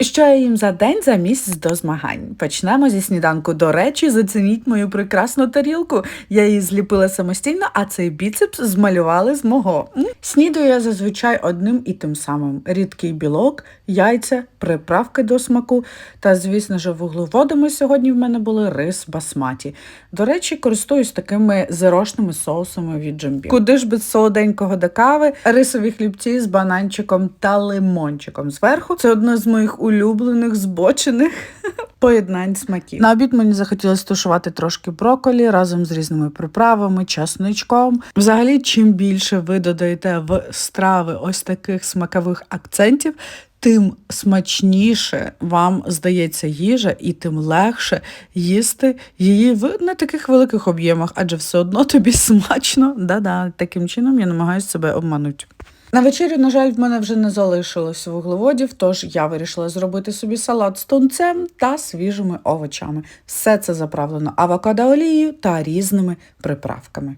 Що я їм за день за місяць до змагань? Почнемо зі сніданку. До речі, зацініть мою прекрасну тарілку. Я її зліпила самостійно, а цей біцепс змалювали з мого. Снідаю я зазвичай одним і тим самим: рідкий білок, яйця, приправки до смаку. Та, звісно ж, вуглеводами сьогодні в мене були рис басматі. До речі, користуюсь такими зерошними соусами від Джамбі. Куди ж без солоденького до кави, рисові хлібці з бананчиком та лимончиком зверху. Це одне з моїх улюблених збочених поєднань смаків. На обід мені захотілося тушувати трошки броколі разом з різними приправами, часничком. Взагалі, чим більше ви додаєте в страви ось таких смакових акцентів. Тим смачніше вам здається їжа, і тим легше їсти її в не таких великих об'ємах, адже все одно тобі смачно. Да-да, таким чином я намагаюся себе обманути. На вечерю, на жаль, в мене вже не залишилось вуглеводів, тож я вирішила зробити собі салат з тунцем та свіжими овочами. Все це заправлено авокадо олією та різними приправками.